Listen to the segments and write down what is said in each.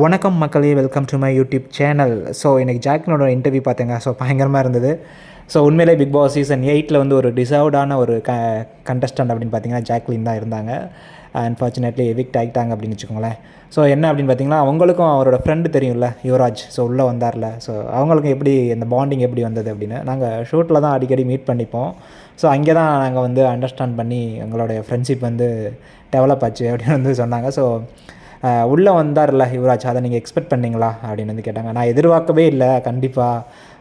வணக்கம் மக்களே welcome to my YouTube channel so இன்றைக்கி ஜாக்லினோட இன்டர்வியூ பார்த்தேங்க. ஸோ பயங்கரமாக இருந்தது. ஸோ உண்மையிலே பிக் பாஸ் சீசன் எயிட்டில் வந்து ஒரு டிசர்வ்டான ஒரு க கண்டஸ்டன்ட் அப்படின்னு பார்த்தீங்கன்னா ஜாக்லின் தான் இருந்தாங்க. அன்ஃபார்ச்சுனேட்லி எவிக்ட் ஆகிட்டாங்க அப்படின்னு வச்சுக்கோங்களேன். ஸோ என்ன அப்படின்னு பார்த்தீங்கன்னா அவங்களுக்கும் அவரோட ஃப்ரெண்டு தெரியும்ல யுவராஜ். ஸோ உள்ளே வந்தார்ல. ஸோ அவங்களுக்கும் எப்படி அந்த பாண்டிங் எப்படி வந்தது அப்படின்னு நாங்கள் ஷூட்டில் தான் அடிக்கடி மீட் பண்ணிப்போம். ஸோ அங்கே தான் நாங்கள் வந்து அண்டர்ஸ்டாண்ட் பண்ணி எங்களுடைய ஃப்ரெண்ட்ஷிப் வந்து டெவலப் ஆச்சு அப்படின்னு வந்து சொன்னாங்க. ஸோ உள்ளே வந்தார்ல யுவராஜ் அதை நீங்கள் எக்ஸ்பெக்ட் பண்ணீங்களா? அப்படின்னு வந்து கேட்டாங்க. நான் எதிர்பார்க்கவே இல்லை கண்டிப்பாக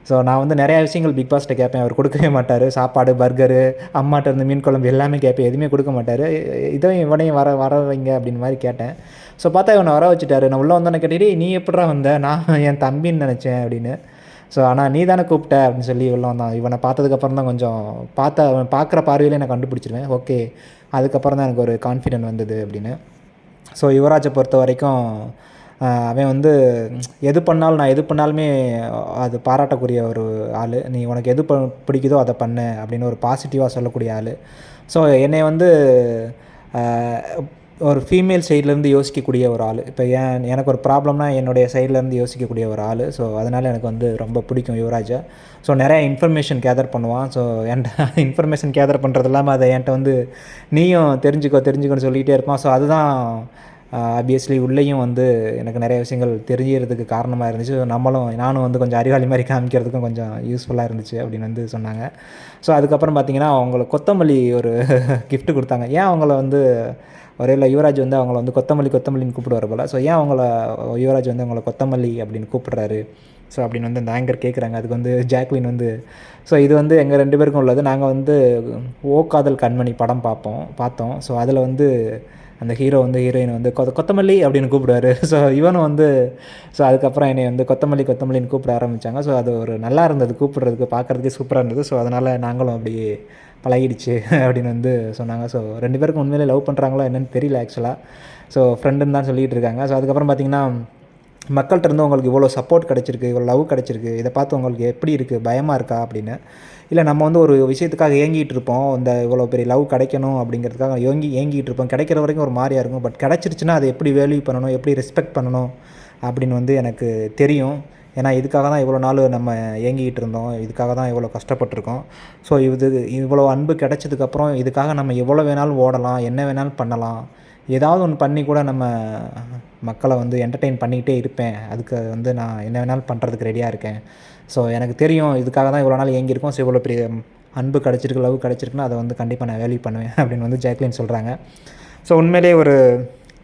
ஸோ நான் வந்து நிறையா விஷயங்கள் பிக் பாஸ்ட்டை கேட்பேன். அவர் கொடுக்கவே மாட்டார். சாப்பாடு பர்கரு அம்மாட்ட இருந்து மீன் குழம்பு எல்லாமே கேட்பேன். எதுவுமே கொடுக்க மாட்டார். இதையும் இவனையும் வர வர வைங்க அப்படின்னு மாதிரி கேட்டேன். ஸோ பார்த்தா இவனை வர வச்சுட்டாரு. நான் உள்ளே வந்தோன்னே கேட்டே நீ எப்படா வந்த? நான் என் தம்பின்னு நினச்சேன் அப்படின்னு. ஸோ ஆனால் நீ தானே கூப்பிட்ட அப்படின்னு சொல்லி இவ்வளோ வந்தான். இவனை பார்த்ததுக்கப்புறம் தான் கொஞ்சம் பார்த்த அவன் பார்க்குற பார்வையிலே நான் கண்டுபிடிச்சிருவேன். ஓகே அதுக்கப்புறம் தான் எனக்கு ஒரு கான்ஃபிடென்ட் வந்தது அப்படின்னு. ஸோ யுவராஜை பொறுத்த வரைக்கும் அவன் வந்து எது பண்ணாலும் நான் எது பண்ணாலுமே அது பாராட்டக்கூடிய ஒரு ஆள். நீ உனக்கு எது ப பிடிக்குதோ அதை பண்ணு அப்படின்னு ஒரு பாசிட்டிவாக சொல்லக்கூடிய ஆள். ஸோ என்னை வந்து ஒரு ஃபீமேல் சைட்லேருந்து யோசிக்கக்கூடிய ஒரு ஆள். இப்போ ஏன் எனக்கு ஒரு ப்ராப்ளம்னா என்னுடைய சைட்லேருந்து யோசிக்கக்கூடிய ஒரு ஆள். ஸோ அதனால் எனக்கு வந்து ரொம்ப பிடிக்கும் யுவராஜை. ஸோ நிறையா இன்ஃபர்மேஷன் கேதர் பண்ணுவான். ஸோ என்கிட்ட இன்ஃபர்மேஷன் கேதர் பண்ணுறது இல்லாமல் அதை என்கிட்ட வந்து நீயும் தெரிஞ்சுக்கோ தெரிஞ்சுக்கோன்னு சொல்லிகிட்டே இருப்பான். ஸோ அதுதான் ஆப்வியஸ்லி உள்ளேயும் வந்து எனக்கு நிறைய விஷயங்கள் தெரிஞ்சுக்கிறதுக்கு காரணமாக இருந்துச்சு. ஸோ நம்மளும் நானும் வந்து கொஞ்சம் அறிவாளி மாதிரி காமிக்கிறதுக்கும் கொஞ்சம் யூஸ்ஃபுல்லாக இருந்துச்சு அப்படின்னு வந்து சொன்னாங்க. ஸோ அதுக்கப்புறம் பார்த்தீங்கன்னா அவங்கள கொத்தமல்லி ஒரு கிஃப்ட்டு கொடுத்தாங்க. ஏன் அவங்கள வந்து ஒரே இல்லை யுவராஜ் வந்து அவங்கள வந்து கொத்தமல்லி கொத்தமல்லின்னு கூப்பிடுவார் போல். ஸோ ஏன் அவங்கள யுவராஜ் வந்து அவங்கள கொத்தமல்லி அப்படின்னு கூப்பிட்றாரு? ஸோ அப்படின்னு வந்து அந்த ஆங்கர் கேட்குறாங்க அதுக்கு வந்து ஜாக்லின் வந்து ஸோ இது வந்து எங்கள் ரெண்டு பேருக்கும் உள்ளது. நாங்கள் வந்து ஓ காதல் கண்மணி படம் பார்ப்போம் பார்த்தோம். ஸோ அதில் வந்து அந்த ஹீரோ வந்து ஹீரோயின் வந்து கொத்த கொத்தமல்லி அப்படின்னு கூப்பிடுவாரு. ஸோ இவனும் வந்து ஸோ அதுக்கப்புறம் என்னை வந்து கொத்தமல்லி கொத்தமல்லின்னு கூப்பிட ஆரம்பித்தாங்க ஸோ அது ஒரு நல்லா இருந்தது. கூப்பிட்றதுக்கு பார்க்குறதுக்கே சூப்பராக இருந்தது. ஸோ அதனால் நாங்களும் அப்படியே பழகிடுச்சு அப்படின்னு வந்து சொன்னாங்க. ஸோ ரெண்டு பேருக்கும் உண்மையிலே லவ் பண்ணுறாங்களோ என்னென்னு தெரியல ஆக்சுவலாக ஸோ ஃப்ரெண்டுன்னு தான் சொல்லிகிட்டு இருக்காங்க. ஸோ அதுக்கப்புறம் பார்த்திங்கன்னா மக்கள்கிட்ட இருந்து உங்களுக்கு இவ்வளோ சப்போர்ட் கிடச்சிருக்கு இவ்வளோ லவ் கிடச்சிருக்கு இதை பார்த்து உங்களுக்கு எப்படி இருக்குது பயமாக இருக்கா அப்படின்னு. இல்லை நம்ம வந்து ஒரு விஷயத்துக்காக ஏங்கிட்டு இருப்போம். இந்த இவ்வளோ பெரிய லவ் கிடைக்கணும் அப்படிங்கிறதுக்காக ஏங்கி ஏங்கிட்டு இருப்போம். கிடைக்கிற வரைக்கும் ஒரு மாதிரியாக இருக்கும். பட் கிடச்சிருச்சுன்னா அதை எப்படி வேல்யூ பண்ணணும் எப்படி ரெஸ்பெக்ட் பண்ணணும் அப்படின்னு வந்து எனக்கு தெரியும். ஏன்னா இதுக்காக தான் இவ்வளோ நாள் நம்ம ஏங்கிக்கிட்டு இருந்தோம். இதுக்காக தான் இவ்வளோ கஷ்டப்பட்டிருக்கோம். ஸோ இது இவ்வளோ அன்பு கிடச்சதுக்கப்புறம் இதுக்காக நம்ம எவ்வளோ வேணாலும் ஓடலாம் என்ன வேணாலும் பண்ணலாம். ஏதாவது ஒன்று பண்ணி கூட நம்ம மக்களை வந்து என்டர்டெயின் பண்ணிக்கிட்டே இருப்பேன். அதுக்கு வந்து நான் என்ன வேணாலும் பண்ணுறதுக்கு ரெடியாக இருக்கேன். ஸோ எனக்கு தெரியும் இதுக்காக தான் இவ்வளோ நாள் ஏங்கியிருக்கோம். ஸோ இவ்வளோ பெரிய அன்பு கிடச்சிருக்கு லவ் கிடச்சிருக்குன்னா அதை வந்து கண்டிப்பாக நான் வேல்யூ பண்ணுவேன் அப்படின்னு வந்து ஜாக்லின் சொல்கிறாங்க ஸோ உண்மையிலே ஒரு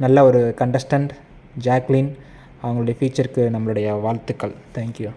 நல்ல ஒரு கண்டஸ்டண்ட் ஜாக்லின். அவங்களுடைய ஃபீச்சருக்கு நம்மளுடைய வாழ்த்துக்கள். தேங்க்யூ